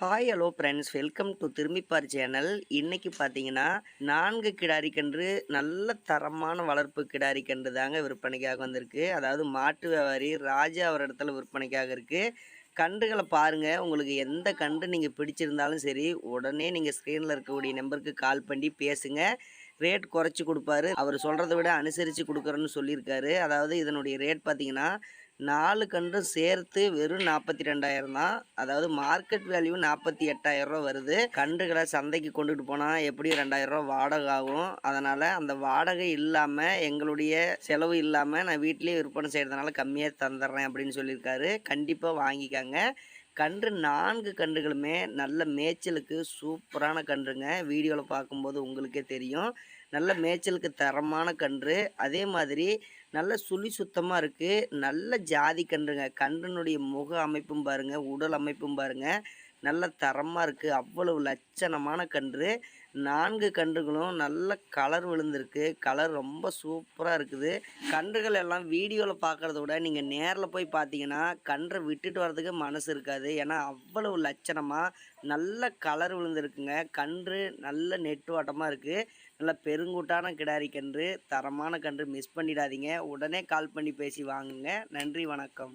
Hi hello friends welcome to Thirumbipaar channel இன்றைக்கி பார்த்தீங்கன்னா நான்கு கிடாரி கன்று நல்ல தரமான வளர்ப்பு கிடாரி கன்று தாங்க விற்பனைக்காக வந்திருக்கு. அதாவது மாட்டு வியாபாரி ராஜா அவர் இடத்துல விற்பனைக்காக இருக்குது கன்றுகளை பாருங்கள் உங்களுக்கு எந்த கன்று நீங்கள் பிடிச்சிருந்தாலும் சரி உடனே நீங்கள் ஸ்க்ரீனில் இருக்கக்கூடிய நம்பருக்கு கால் பண்ணி பேசுங்க. ரேட் குறைச்சி கொடுப்பாரு. அவர் சொல்கிறத விட அனுசரித்து கொடுக்குறேன்னு சொல்லியிருக்காரு. அதாவது இதனுடைய ரேட் பார்த்தீங்கன்னா நாலு கன்றும் சேர்த்து வெறும் நாற்பத்தி ரெண்டாயிரம் தான். அதாவது மார்க்கெட் வேல்யூ நாற்பத்தி எட்டாயிரம் ரூபா வருது. கன்றுகளை சந்தைக்கு கொண்டுட்டு போனால் எப்படியும் ரெண்டாயிரம் ரூபா வாடகை ஆகும். அதனால் அந்த வாடகை இல்லாமல் எங்களுடைய செலவு இல்லாமல் நான் வீட்லேயே விற்பனை செய்கிறதுனால கம்மியாக தந்துடுறேன் அப்படின்னு சொல்லியிருக்காரு. கண்டிப்பாக வாங்கிக்கோங்க. கன்று நான்கு கன்றுகளுமே நல்ல மேய்ச்சலுக்கு சூப்பரான கன்றுங்க. வீடியோவில் பார்க்கும்போது உங்களுக்கே தெரியும். நல்ல மேய்ச்சலுக்கு தரமான கன்று. அதே மாதிரி நல்ல சுழி சுத்தமாக இருக்குது நல்ல ஜாதி கன்றுங்க. கன்றுனுடைய முக அமைப்பும் பாருங்கள் உடல் அமைப்பும் பாருங்கள் நல்ல தரமாக இருக்குது அவ்வளவு லட்சணமான கன்று. நான்கு கன்றுகளும் நல்ல கலர் விழுந்திருக்கு. கலர் ரொம்ப சூப்பராக இருக்குது. கன்றுகள் எல்லாம் வீடியோவில் பார்க்குறத விட நீங்கள் நேரில் போய் பார்த்தீங்கன்னா கன்றை விட்டுட்டு வர்றதுக்கு மனசு இருக்காது. ஏன்னா அவ்வளவு லட்சணமாக நல்ல கலர் விழுந்திருக்குங்க. கன்று நல்ல நெட்டுவாட்டமாக இருக்குது நல்ல பெருங்கூட்டான கிடாரி கன்று. தரமான கன்று மிஸ் பண்ணிடாதீங்க. உடனே கால் பண்ணி பேசி வாங்குங்க. நன்றி வணக்கம்.